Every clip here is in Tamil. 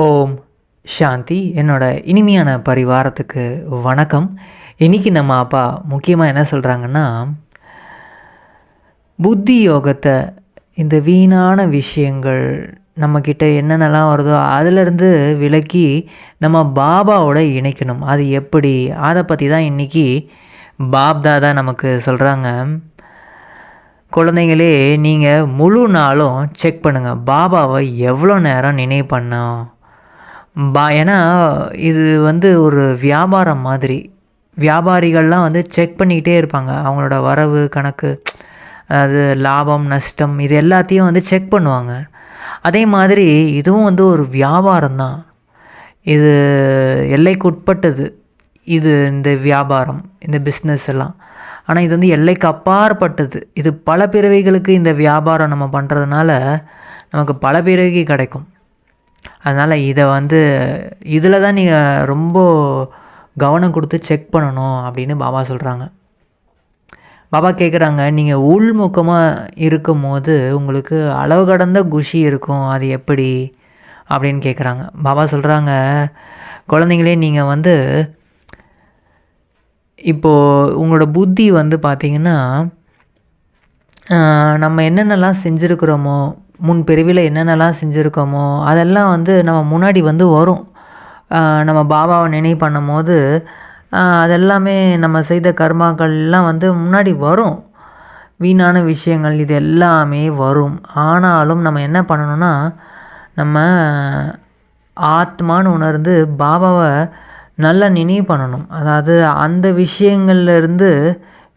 ஓம் சாந்தி. என்னோட இனிமையான பரிவாரத்துக்கு வணக்கம். இன்றைக்கி நம்ம அப்பா முக்கியமாக என்ன சொல்கிறாங்கன்னா புத்தி யோகத்தை இந்த வீணான விஷயங்கள் நம்மக்கிட்ட என்னென்னலாம் வருதோ அதிலிருந்து விலக்கி நம்ம பாபாவோட இணைக்கணும். அது எப்படி? அதை பற்றி தான் இன்றைக்கி பாப்தாதா நமக்கு சொல்கிறாங்க குழந்தைங்களே நீங்கள் முழு நாளும் செக் பண்ணுங்கள் பாபாவை எவ்வளோ நேரம் நினைவு பண்ணோம் பா ஏன்னா இது வந்து ஒரு வியாபாரம் மாதிரி. வியாபாரிகள்லாம் வந்து செக் பண்ணிக்கிட்டே இருப்பாங்க. அவங்களோட வரவு கணக்கு அதாவது லாபம் நஷ்டம் இது எல்லாத்தையும் வந்து செக் பண்ணுவாங்க. அதே மாதிரி இதுவும் வந்து ஒரு வியாபாரம் தான். இது எல்லைக்குட்பட்டது இது இந்த வியாபாரம் இந்த பிஸ்னஸ் எல்லாம். ஆனால் இது வந்து எல்லைக்கு அப்பாற்பட்டது. இது பல பிறவைகளுக்கு இந்த வியாபாரம் நம்ம பண்ணுறதுனால நமக்கு பல பிறவி கிடைக்கும். அதனால் இதை வந்து இதில் தான் நீங்கள் ரொம்ப கவனம் கொடுத்து செக் பண்ணணும் அப்படின்னு பாபா சொல்கிறாங்க பாபா கேட்குறாங்க நீங்கள் உள்முகமாக இருக்கும் போது உங்களுக்கு அளவு கடந்த குஷி இருக்கும் அது எப்படி? அப்படின்னு கேட்குறாங்க பாபா சொல்கிறாங்க குழந்தைங்களே நீங்கள் வந்து இப்போது உங்களோட புத்தி வந்து பார்த்திங்கன்னா நம்ம என்னென்னலாம் செஞ்சுருக்குறோமோ முன் பிரிவில் என்னென்னலாம் செஞ்சுருக்கோமோ அதெல்லாம் வந்து நம்ம முன்னாடி வந்து வரும். நம்ம பாபாவை நினைவு பண்ணும் போது அதெல்லாமே நம்ம செய்த கர்மாக்கள்லாம் வந்து முன்னாடி வரும். வீணான விஷயங்கள் இது எல்லாமே வரும். ஆனாலும் நம்ம என்ன பண்ணணும்னா நம்ம ஆத்மான்னு உணர்ந்து பாபாவை நல்லா நினைவு பண்ணணும். அதாவது அந்த விஷயங்கள்லேருந்து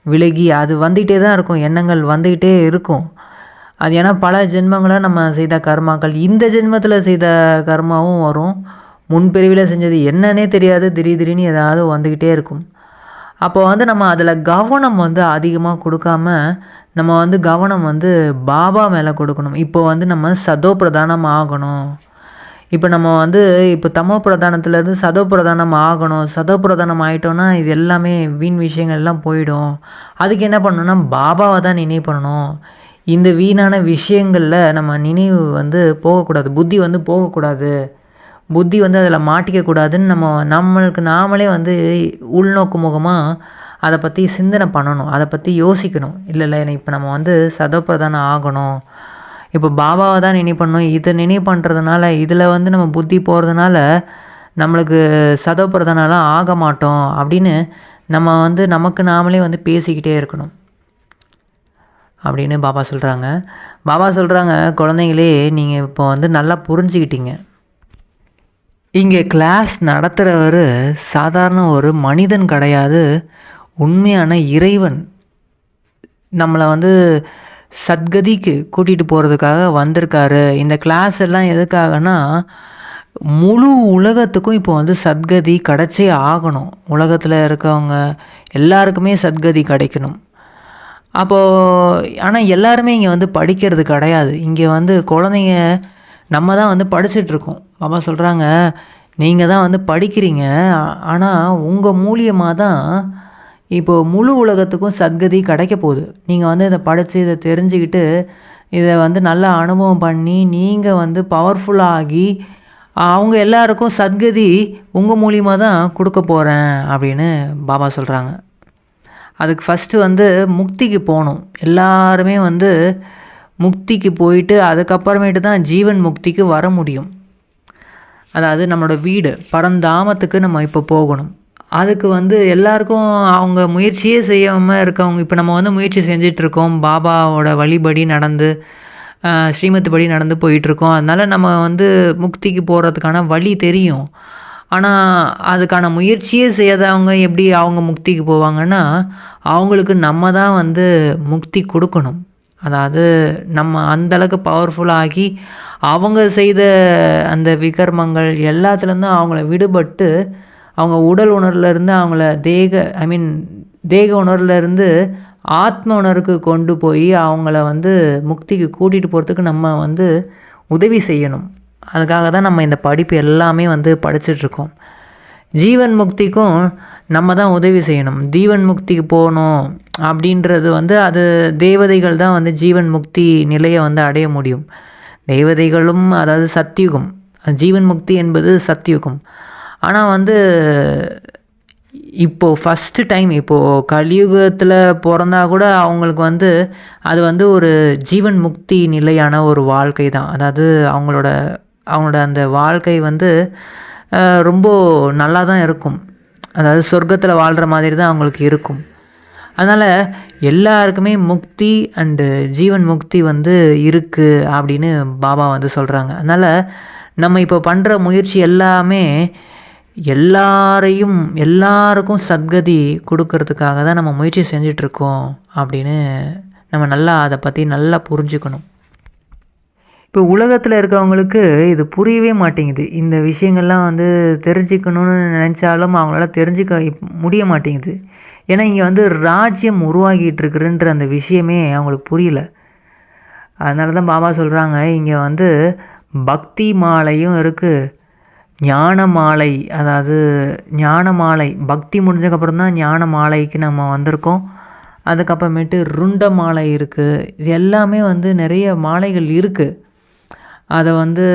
விலகி அது வந்துக்கிட்டே தான் இருக்கும் எண்ணங்கள் வந்துக்கிட்டே இருக்கும். அது ஏன்னா பல ஜென்மங்களாக நம்ம செய்த கர்மாக்கள் இந்த ஜென்மத்தில் செய்த கர்மாவும் வரும். முன்பிரிவில் செஞ்சது என்னன்னே தெரியாது. திடீர் திடீர்னு ஏதாவது வந்துக்கிட்டே இருக்கும். அப்போ வந்து நம்ம அதில் கவனம் வந்து அதிகமாக கொடுக்காம நம்ம வந்து கவனம் வந்து பாபா மேலே கொடுக்கணும். இப்போ வந்து நம்ம சதோ பிரதானம் ஆகணும். இப்போ நம்ம வந்து இப்போ தமோ பிரதானத்துலேருந்து சதோ பிரதானம் ஆகணும். சதோ பிரதானம் ஆகிட்டோன்னா இது எல்லாமே வீண் விஷயங்கள் எல்லாம் போயிடும். அதுக்கு என்ன பண்ணணும்னா பாபாவை தான் நினைவு பண்ணணும். இந்த வீணான விஷயங்களில் நம்ம நினைவு வந்து போகக்கூடாது. புத்தி வந்து போகக்கூடாது. புத்தி வந்து அதில் மாட்டிக்கக்கூடாதுன்னு நம்ம நம்மளுக்கு நாமளே வந்து உள்நோக்கு முகமாக அதை பற்றி சிந்தனை பண்ணணும். அதை பற்றி யோசிக்கணும். இல்லை இல்லை இப்போ நம்ம வந்து சதப்பிரதானம் ஆகணும். இப்போ பாபாவை தான் நினைவு பண்ணணும் இதை நினைவு பண்ணுறதுனால இதில் வந்து நம்ம புத்தி போகிறதுனால நம்மளுக்கு சதப்பிரதானம்லாம் ஆக மாட்டோம் அப்படின்னு நம்ம வந்து நமக்கு நாமளே வந்து பேசிக்கிட்டே இருக்கணும். அப்படின்னு பாபா சொல்கிறாங்க பாபா சொல்கிறாங்க குழந்தைங்களே நீங்கள் இப்போ வந்து நல்லா புரிஞ்சுக்கிட்டீங்க. இங்கே கிளாஸ் நடத்துகிறவர் சாதாரண ஒரு மனிதன் கிடையாது. உண்மையான இறைவன். நம்மளை வந்து சத்கதிக்கு கூட்டிகிட்டு போகிறதுக்காக வந்திருக்காரு. இந்த கிளாஸ் எல்லாம் எதுக்காகனா முழு உலகத்துக்கும் இப்போ வந்து சத்கதி கிடச்சே ஆகணும். உலகத்தில் இருக்கவங்க எல்லாருக்குமே சத்கதி கிடைக்கணும். அப்போது ஆனால் எல்லாருமே இங்கே வந்து படிக்கிறது கிடையாது. இங்கே வந்து குழந்தைங்க நம்ம தான் வந்து படிச்சிட்ருக்கோம் பாபா சொல்கிறாங்க நீங்கள் தான் வந்து படிக்கிறீங்க. ஆனால் உங்கள் மூலியமாக தான் இப்போது முழு உலகத்துக்கும் சத்கதி கிடைக்க போகுது. நீங்கள் வந்து இதை படித்து இதை தெரிஞ்சுக்கிட்டு இதை வந்து நல்லா அனுபவம் பண்ணி நீங்கள் வந்து பவர்ஃபுல்லாகி அவங்க எல்லாருக்கும் சத்கதி உங்கள் மூலியமாக தான் கொடுக்க போகிறேன் அப்படின்னு பாபா சொல்கிறாங்க அதுக்கு ஃபஸ்ட்டு வந்து முக்திக்கு போகணும். எல்லாருமே வந்து முக்திக்கு போயிட்டு அதுக்கப்புறமேட்டு தான் ஜீவன் முக்திக்கு வர முடியும். அதாவது நம்மளோட வீடு பரந்தாமத்துக்கு நம்ம இப்போ போகணும். அதுக்கு வந்து எல்லாருக்கும் அவங்க முயற்சியே செய்யாமல் இருக்கவங்க இப்போ நம்ம வந்து முயற்சி செஞ்சிட்ருக்கோம். பாபாவோட வழிபடி நடந்து ஸ்ரீமத்து படி நடந்து போயிட்டுருக்கோம் அதனால் நம்ம வந்து முக்திக்கு போகிறதுக்கான வழி தெரியும். ஆனால் அதுக்கான முயற்சியே செய்யாதவங்க எப்படி அவங்க முக்திக்கு போவாங்கன்னா அவங்களுக்கு நம்ம தான் வந்து முக்தி கொடுக்கணும். அதாவது நம்ம அந்தளவுக்கு பவர்ஃபுல்லாகி அவங்க செய்த அந்த விகர்மங்கள் எல்லாத்துலேருந்தும் அவங்கள விடுபட்டு அவங்க உடல் உணர்வுலேருந்து அவங்கள தேக ஐ மீன் தேக உணர்வுலேருந்து ஆத்ம உணர்வுக்கு கொண்டு போய் அவங்கள வந்து முக்திக்கு கூட்டிகிட்டு போகிறதுக்கு நம்ம வந்து உதவி செய்யணும். அதுக்காக தான் நம்ம இந்த படிப்பு எல்லாமே வந்து படிச்சிட்ருக்கோம். ஜீவன் முக்திக்கும் நம்ம தான் உதவி செய்யணும். ஜீவன் முக்திக்கு போகணும் அப்படின்றது வந்து அது தேவதைகள் தான் வந்து ஜீவன் முக்தி நிலையை வந்து அடைய முடியும். தேவதைகளும் அதாவது சத்தியுகம். ஜீவன் முக்தி என்பது சத்தியுகம். ஆனால் வந்து இப்போது ஃபஸ்ட்டு டைம் இப்போது கலியுகத்தில் பிறந்தா கூட அவங்களுக்கு வந்து அது வந்து ஒரு ஜீவன் முக்தி நிலையான ஒரு வாழ்க்கை தான். அதாவது அவங்களோட அவங்களோட அந்த வாழ்க்கை வந்து ரொம்ப நல்லா தான் இருக்கும். அதாவது சொர்க்கத்தில் வாழ்கிற மாதிரி தான் அவங்களுக்கு இருக்கும். அதனால் எல்லாருக்குமே முக்தி அண்டு ஜீவன் முக்தி வந்து இருக்குது அப்படின்னு பாபா வந்து சொல்கிறாங்க அதனால் நம்ம இப்போ பண்ணுற முயற்சி எல்லாமே எல்லாரையும் எல்லாருக்கும் சத்கதி கொடுக்கறதுக்காக தான் நம்ம முயற்சி செஞ்சிட்ருக்கோம் அப்படின்னு நம்ம நல்லா அதை பற்றி நல்லா புரிஞ்சுக்கணும். இப்போ உலகத்தில் இருக்கவங்களுக்கு இது புரியவே மாட்டேங்குது. இந்த விஷயங்கள்லாம் வந்து தெரிஞ்சுக்கணும்னு நினச்சாலும் அவங்களால தெரிஞ்சுக்க முடிய மாட்டேங்குது. ஏன்னா இங்கே வந்து ராஜ்யம் உருவாகிட்டு இருக்குன்ற அந்த விஷயமே அவங்களுக்கு புரியல. அதனால தான் பாபா சொல்கிறாங்க இங்கே வந்து பக்தி மாலையும் இருக்குது ஞான மாலை அதாவது ஞான மாலை பக்தி முடிஞ்சக்கப்புறம் தான் ஞான மாலைக்கு நம்ம வந்திருக்கோம். அதுக்கப்புறமேட்டு ருண்ட மாலை இருக்குது இது எல்லாமே வந்து நிறைய மாலைகள் இருக்குது அதை வந்து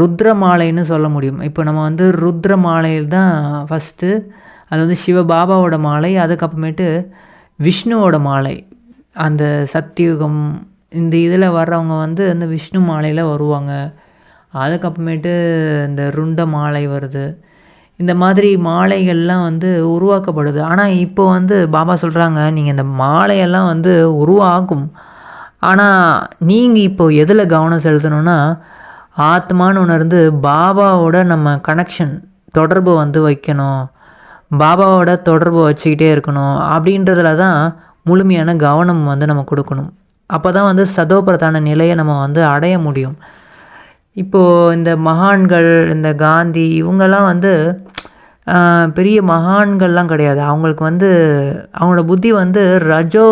ருத்ர மாலைன்னு சொல்ல முடியும். இப்போ நம்ம வந்து ருத்ர மாலையில் தான் ஃபஸ்ட்டு அது வந்து சிவபாபாவோட மாலை அதுக்கப்புறமேட்டு விஷ்ணுவோட மாலை. அந்த சத்தியுகம் இந்த இதில் வர்றவங்க வந்து அந்த விஷ்ணு மாலையில் வருவாங்க. அதுக்கப்புறமேட்டு இந்த ருண்ட மாலை வருது. இந்த மாதிரி மாலைகள்லாம் வந்து உருவாக்கப்படுது. ஆனால் இப்போ வந்து பாபா சொல்கிறாங்க நீங்கள் இந்த மாலையெல்லாம் வந்து உருவாக்கும். ஆனால் நீங்கள் இப்போது எதில் கவனம் செலுத்தணும்னா ஆத்மான்னு உணர்ந்து பாபாவோட நம்ம கனெக்ஷன் தொடர்பு வந்து வைக்கணும். பாபாவோட தொடர்பு வச்சுக்கிட்டே இருக்கணும். அப்படின்றதுல தான் முழுமையான கவனம் வந்து நம்ம கொடுக்கணும். அப்போ தான் வந்து சதோபிரதான நிலையை நம்ம வந்து அடைய முடியும். இப்போது இந்த மகான்கள் இந்த காந்தி இவங்கெல்லாம் வந்து பெரிய மகான்கள்லாம் கிடையாது. அவங்களுக்கு வந்து அவங்களோட புத்தி வந்து ரஜோ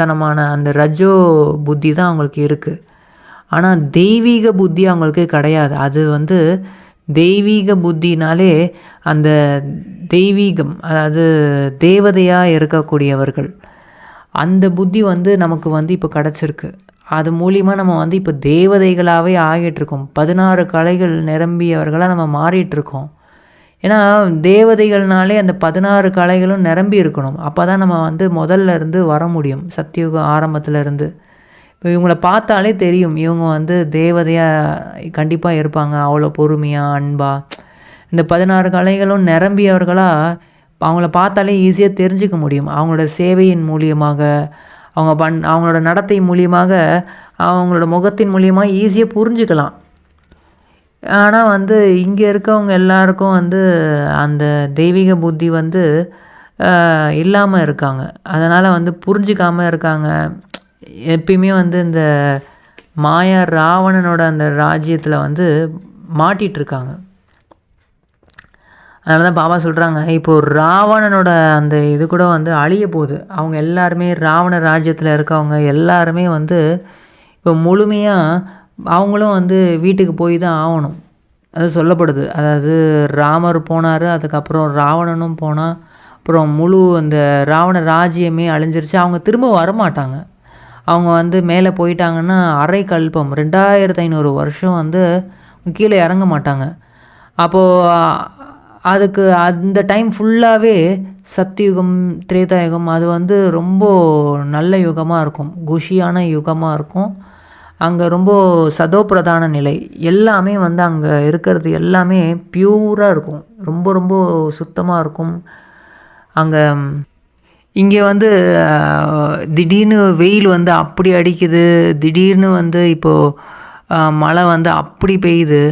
தனமான அந்த ரஜோ புத்தி தான் அவங்களுக்கு இருக்குது ஆனால் தெய்வீக புத்தி அவங்களுக்கு கிடையாது. அது வந்து தெய்வீக புத்தினாலே அந்த தெய்வீகம் அதாவது தேவதையாக இருக்கக்கூடியவர்கள் அந்த புத்தி வந்து நமக்கு வந்து இப்போ கிடச்சிருக்கு. அது மூலிமா நம்ம வந்து இப்போ தேவதைகளாகவே ஆகிட்டுருக்கோம் பதினாறு கலைகள் நிரம்பியவர்களாக நம்ம மாறிட்டுருக்கோம் ஏன்னா தேவதைகள்னாலே அந்த பதினாறு கலைகளும் நிரம்பி இருக்கணும். அப்போ தான் நம்ம வந்து முதல்ல இருந்து வர முடியும். சத்தியுகம் ஆரம்பத்தில் இருந்து. இப்போ இவங்கள பார்த்தாலே தெரியும். இவங்க வந்து தேவதையாக கண்டிப்பாக இருப்பாங்க. அவ்வளோ பொறுமையாக அன்பாக இந்த பதினாறு கலைகளும் நிரம்பியவர்களாக அவங்கள பார்த்தாலே ஈஸியாக தெரிஞ்சுக்க முடியும். அவங்களோட சேவையின் மூலியமாக அவங்க பண் அவங்களோட நடத்தை மூலியமாக அவங்களோட முகத்தின் மூலியமாக ஈஸியாக புரிஞ்சுக்கலாம். ஆனால் வந்து இங்கே இருக்கவங்க எல்லாருக்கும் வந்து அந்த தெய்வீக புத்தி வந்து இல்லாமல் இருக்காங்க. அதனால் வந்து புரிஞ்சிக்காமல் இருக்காங்க. எப்பயுமே வந்து இந்த மாயா ராவணனோட அந்த ராஜ்யத்தில் வந்து மாட்டிகிட்ருக்காங்க அதனால தான் பாபா சொல்கிறாங்க இப்போது ராவணனோட அந்த இது கூட வந்து அழிய போகுது. அவங்க எல்லாருமே ராவண ராஜ்யத்தில் இருக்கவங்க எல்லாருமே வந்து இப்போ முழுமையாக அவங்களும் வந்து வீட்டுக்கு போய் தான் ஆகணும். அது சொல்லப்படுது. அதாவது ராமர் போனார் அதுக்கப்புறம் ராவணனும் போனான் அப்புறம் முழு அந்த ராவண ராஜ்யமே அழிஞ்சிருச்சு. அவங்க திரும்ப வரமாட்டாங்க. அவங்க வந்து மேலே போயிட்டாங்கன்னா அரை கல்பம் ரெண்டாயிரத்து ஐநூறு வருஷம் வந்து கீழே இறங்க மாட்டாங்க. அப்போது அதுக்கு அந்த டைம் ஃபுல்லாகவே சத்தியுகம் திரேதாயுகம் அது வந்து ரொம்ப நல்ல யுகமாக இருக்கும். குஷியான யுகமாக இருக்கும். அங்கே ரொம்ப சதோபிரதான நிலை. எல்லாமே வந்து அங்கே இருக்கிறது எல்லாமே பியூராக இருக்கும். ரொம்ப ரொம்ப சுத்தமாக இருக்கும். அங்கே இங்கே வந்து திடீர்னு வெயில் வந்து அப்படி அடிக்குது. திடீர்னு வந்து இப்போது மழை வந்து அப்படி பெய்யுது.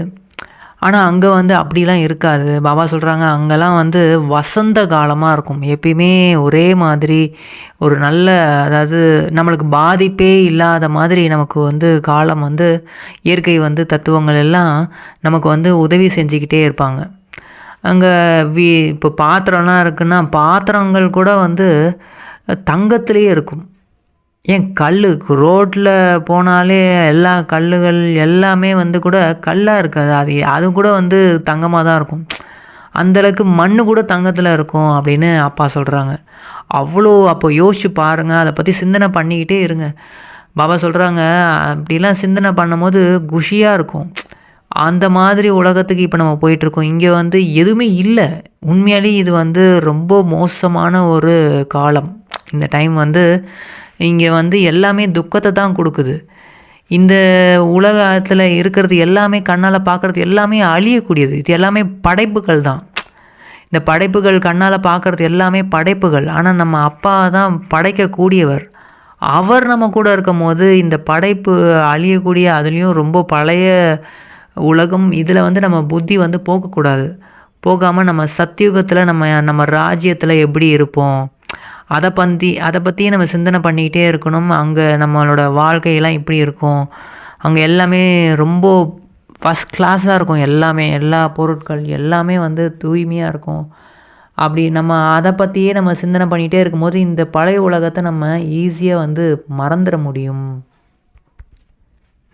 ஆனால் அங்கே வந்து அப்படிலாம் இருக்காது. பாபா சொல்கிறாங்க அங்கெல்லாம் வந்து வசந்த காலமாக இருக்கும். எப்பயுமே ஒரே மாதிரி ஒரு நல்ல அதாவது நம்மளுக்கு பாதிப்பே இல்லாத மாதிரி நமக்கு வந்து காலம் வந்து இயற்கை வந்து தத்துவங்கள் எல்லாம் நமக்கு வந்து உதவி செஞ்சுக்கிட்டே இருப்பாங்க. அங்கே வி இப்போ பாத்திரம்லாம் இருக்குன்னா பாத்திரங்கள் கூட வந்து தங்கத்திலே இருக்கும். ஏன் கல் ரோட்டில் போனாலே எல்லா கல்லுகள் எல்லாமே வந்து கூட கல்லாக இருக்காது. அது அது கூட வந்து தங்கமாக தான் இருக்கும். அந்தளவுக்கு மண் கூட தங்கத்தில் இருக்கும் அப்படின்னு அப்பா சொல்கிறாங்க அவ்வளோ அப்போ யோசிச்சு பாருங்கள் அதை பற்றி சிந்தனை பண்ணிக்கிட்டே இருங்க. பாபா சொல்கிறாங்க அப்படிலாம் சிந்தனை பண்ணும்போது குஷியாக இருக்கும். அந்த மாதிரி உலகத்துக்கு இப்போ நம்ம போயிட்டுருக்கோம் இங்கே வந்து எதுவுமே இல்லை. உண்மையாலே இது வந்து ரொம்ப மோசமான ஒரு காலம். இந்த டைம் வந்து இங்கே வந்து எல்லாமே துக்கத்தை தான் கொடுக்குது. இந்த உலகத்தில் இருக்கிறது எல்லாமே கண்ணால் பார்க்குறது எல்லாமே அழியக்கூடியது. இது எல்லாமே படைப்புகள் தான். இந்த படைப்புகள் கண்ணால் பார்க்குறது எல்லாமே படைப்புகள். ஆனால் நம்ம அப்பா தான் படைக்கக்கூடியவர். அவர் நம்ம கூட இருக்கும் போது இந்த படைப்பு அழியக்கூடிய அதுலேயும் ரொம்ப பழைய உலகம். இதில் வந்து நம்ம புத்தி வந்து போகக்கூடாது. போகாமல் நம்ம சத்தியுகத்தில் நம்ம நம்ம ராஜ்யத்தில் எப்படி இருப்போம்? அதை பற்றி அதை பற்றியே நம்ம சிந்தனை பண்ணிக்கிட்டே இருக்கணும். அங்கே நம்மளோட வாழ்க்கையெல்லாம் இப்படி இருக்கும். அங்கே எல்லாமே ரொம்ப ஃபஸ்ட் கிளாஸாக இருக்கும். எல்லாமே எல்லா பொருட்கள் எல்லாமே வந்து தூய்மையாக இருக்கும். அப்படி நம்ம அதை பற்றியே நம்ம சிந்தனை பண்ணிகிட்டே இருக்கும்போது இந்த பழைய உலகத்தை நம்ம ஈஸியாக வந்து மறந்துட முடியும்.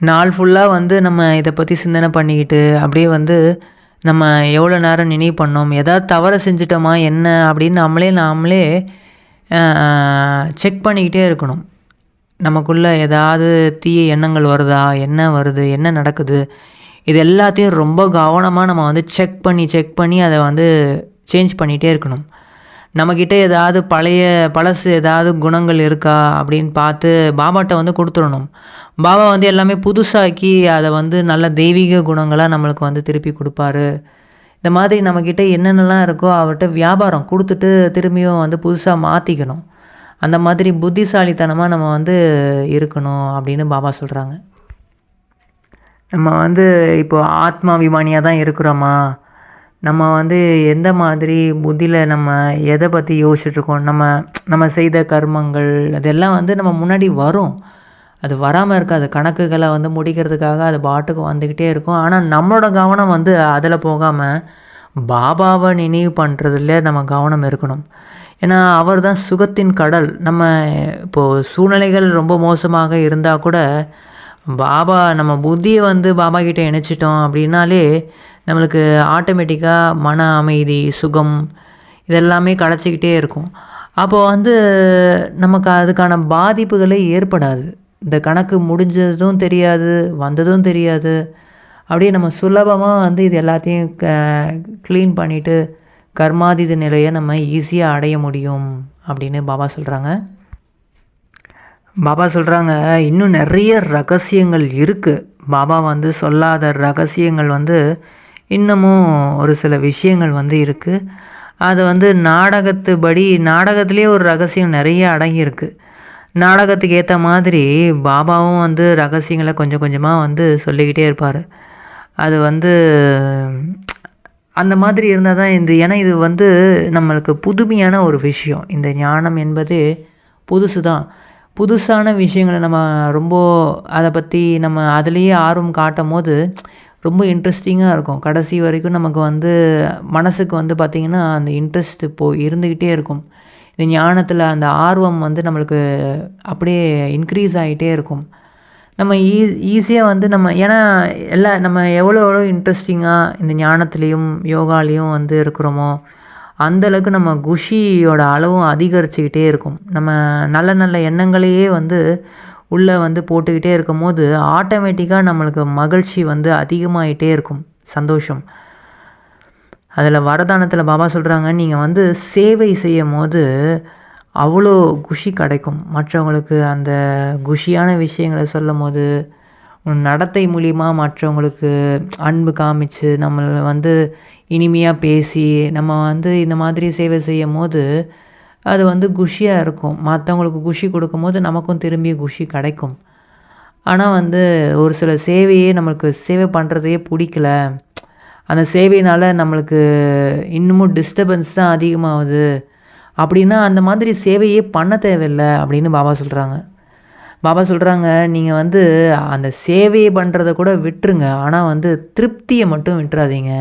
நாள் ஃபுல்லாக வந்து நம்ம இதை பற்றி சிந்தனை பண்ணிக்கிட்டு அப்படியே வந்து நம்ம எவ்வளோ நேரம் நினைவு பண்ணோம்? எதாவது தவறு செஞ்சிட்டோமா? என்ன? அப்படின்னு நம்மளே நாமளே செக் பண்ணிக்கிட்டே இருக்கணும். நமக்குள்ளே ஏதாவது தீய எண்ணங்கள் வருதா? என்ன வருது? என்ன நடக்குது? இது எல்லாத்தையும் ரொம்ப கவனமாக நம்ம வந்து செக் பண்ணி செக் பண்ணி அதை வந்து சேஞ்ச் பண்ணிகிட்டே இருக்கணும். நம்மக்கிட்ட ஏதாவது பழைய பழசு ஏதாவது குணங்கள் இருக்கா? அப்படின்னு பார்த்து பாபாட்ட வந்து கொடுத்துடணும். பாபா வந்து எல்லாமே புதுசாக்கி அதை வந்து நல்ல தெய்வீக குணங்களாக நம்மளுக்கு வந்து திருப்பி கொடுப்பாரு. இந்த மாதிரி நம்மக்கிட்ட என்னென்னலாம் இருக்கோ அவர்கிட்ட வியாபாரம் கொடுத்துட்டு திரும்பியும் வந்து புதுசாக மாற்றிக்கணும் அந்த மாதிரி புத்திசாலித்தனமாக நம்ம வந்து இருக்கணும் அப்படின்னு பாபா சொல்கிறாங்க நம்ம வந்து இப்போ ஆத்மாபிமானியாக தான் இருக்கிறோமா? நம்ம வந்து எந்த மாதிரி புத்தியில் நம்ம எதை பற்றி யோசிச்சுட்ருக்கோம் நம்ம நம்ம செய்த கர்மங்கள் அதெல்லாம் வந்து நம்ம முன்னாடி வரும். அது வராமல் இருக்காது கணக்குகளை வந்து முடிக்கிறதுக்காக அது பாட்டுக்கு வந்துக்கிட்டே இருக்கும். ஆனால் நம்மளோட கவனம் வந்து அதில் போகாமல் பாபாவை நினைவு பண்ணுறதுல நம்ம கவனம் இருக்கணும். ஏன்னா அவர் தான் சுகத்தின் கடல். நம்ம இப்போது சூழ்நிலைகள் ரொம்ப மோசமாக இருந்தால் கூட பாபா நம்ம புத்தியை வந்து பாபா கிட்டே இணைச்சிட்டோம் அப்படின்னாலே நம்மளுக்கு ஆட்டோமேட்டிக்காக மன அமைதி சுகம் இதெல்லாமே கிடச்சிக்கிட்டே இருக்கும். அப்போது வந்து நமக்கு அதுக்கான பாதிப்புகளே ஏற்படாது. இந்த கணக்கு முடிஞ்சதும் தெரியாது வந்ததும் தெரியாது. அப்படியே நம்ம சுலபமாக வந்து இது எல்லாத்தையும் க க்ளீன் பண்ணிவிட்டு கர்மாதித நிலையை நம்ம ஈஸியாக அடைய முடியும் அப்படின்னு பாபா சொல்கிறாங்க பாபா சொல்கிறாங்க இன்னும் நிறைய ரகசியங்கள் இருக்குது பாபா வந்து சொல்லாத ரகசியங்கள் வந்து இன்னமும் ஒரு சில விஷயங்கள் வந்து இருக்குது அது வந்து நாடகத்துபடி நாடகத்துலேயே ஒரு ரகசியம் நிறைய அடங்கியிருக்கு. நாடகத்துக்கு ஏற்ற மாதிரி பாபாவும் வந்து ரகசியங்களை கொஞ்சம் கொஞ்சமாக வந்து சொல்லிக்கிட்டே இருப்பார். அது வந்து அந்த மாதிரி இருந்தால் தான் இந்த ஏன்னா இது வந்து நம்மளுக்கு புதுமையான ஒரு விஷயம். இந்த ஞானம் என்பது புதுசு தான். புதுசான விஷயங்களை நம்ம ரொம்ப அதை பற்றி நம்ம அதுலேயே ஆர்வம் காட்டும் போது ரொம்ப இன்ட்ரெஸ்டிங்காக இருக்கும். கடைசி வரைக்கும் நமக்கு வந்து மனசுக்கு வந்து பார்த்திங்கன்னா அந்த இன்ட்ரெஸ்ட் இப்போது இருந்துக்கிட்டே இருக்கும். இந்த ஞானத்தில் அந்த ஆர்வம் வந்து நம்மளுக்கு அப்படியே இன்க்ரீஸ் ஆகிட்டே இருக்கும். நம்ம ஈ ஈஸியாக வந்து நம்ம ஏன்னா எல்லா நம்ம எவ்வளோ எவ்வளோ இன்ட்ரெஸ்டிங்காக இந்த ஞானத்துலேயும் யோகாலேயும் வந்து இருக்கிறோமோ அந்தளவுக்கு நம்ம குஷியோட அளவும் அதிகரிச்சுக்கிட்டே இருக்கும். நம்ம நல்ல நல்ல எண்ணங்களையே வந்து உள்ளே வந்து போட்டுக்கிட்டே இருக்கும் போது ஆட்டோமேட்டிக்காக நம்மளுக்கு மகிழ்ச்சி வந்து அதிகமாகிட்டே இருக்கும். சந்தோஷம். அதில் வரதானத்தில் பாபா சொல்கிறாங்க நீங்கள் வந்து சேவை செய்யும் போது அவ்வளோ குஷி கிடைக்கும். மற்றவங்களுக்கு அந்த குஷியான விஷயங்களை சொல்லும் போது நடத்தை மூலிமா மற்றவங்களுக்கு அன்பு காமிச்சு நம்மளை வந்து இனிமையாக பேசி நம்ம வந்து இந்த மாதிரி சேவை செய்யும் போது அது வந்து குஷியாக இருக்கும். மற்றவங்களுக்கு குஷி கொடுக்கும் போது நமக்கும் திரும்பி குஷி கிடைக்கும். ஆனால் வந்து ஒரு சில சேவையே நம்மளுக்கு சேவை பண்ணுறதையே பிடிக்கல. அந்த சேவையினால் நம்மளுக்கு இன்னமும் டிஸ்டர்பன்ஸ் தான் அதிகமாகுது. அப்படின்னா அந்த மாதிரி சேவையே பண்ண தேவையில்லை அப்படின்னு பாபா சொல்கிறாங்க பாபா சொல்கிறாங்க நீங்கள் வந்து அந்த சேவையை பண்ணுறத கூட விட்டுருங்க. ஆனால் வந்து திருப்தியை மட்டும் விட்டுறாதீங்க.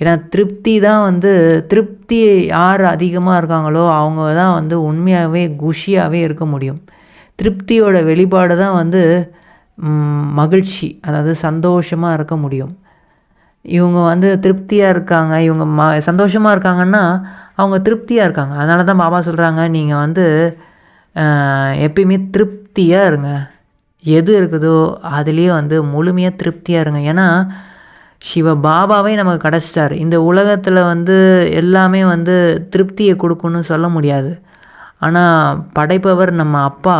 ஏன்னா திருப்தி தான் வந்து திருப்தி யார் அதிகமாக இருக்காங்களோ அவங்க தான் வந்து உண்மையாகவே குஷியாகவே இருக்க முடியும். திருப்தியோட வெளிப்பாடு தான் வந்து மகிழ்ச்சி அதாவது சந்தோஷமாக இருக்க முடியும். இவங்க வந்து திருப்தியாக இருக்காங்க. இவங்க ம சந்தோஷமாக இருக்காங்கன்னா அவங்க திருப்தியாக இருக்காங்க. அதனால தான் பாபா சொல்கிறாங்க நீங்கள் வந்து எப்பயுமே திருப்தியாக இருங்க. எது இருக்குதோ அதுலேயே வந்து முழுமையாக திருப்தியாக இருங்க. ஏன்னா சிவ பாபாவே நமக்கு கிடச்சிட்டாரு. இந்த உலகத்தில் வந்து எல்லாமே வந்து திருப்தியை கொடுக்குன்னு சொல்ல முடியாது. ஆனால் படைப்பவர் நம்ம அப்பா.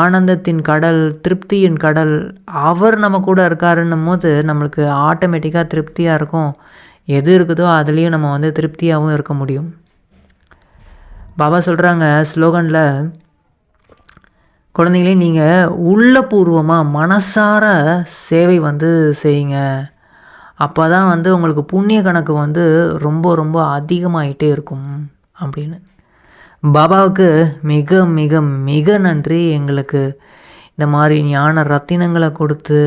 ஆனந்தத்தின் கடல் திருப்தியின் கடல் அவர் நம்ம கூட இருக்காருன்னும் போது நம்மளுக்கு ஆட்டோமேட்டிக்காக திருப்தியாக இருக்கும். எது இருக்குதோ அதுலேயும் நம்ம வந்து திருப்தியாகவும் இருக்க முடியும். பாபா சொல்கிறாங்க ஸ்லோகனில் குழந்தைங்களே நீங்கள் உள்ளபூர்வமாக மனசார சேவை வந்து செய்யுங்க. அப்போ தான் வந்து உங்களுக்கு புண்ணிய கணக்கு வந்து ரொம்ப ரொம்ப அதிகமாகிட்டே இருக்கும். அப்படின்னு. பாபாவுக்கு மிக மிக மிக நன்றி. எங்களுக்கு இந்த மாதிரி ஞான ரத்தினங்களை கொடுத்து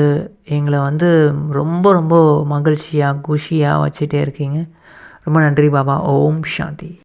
எங்களை வந்து ரொம்ப ரொம்ப மகிழ்ச்சியாக குஷியாக வச்சுட்டே இருக்கீங்க. ரொம்ப நன்றி பாபா. ஓம் சாந்தி.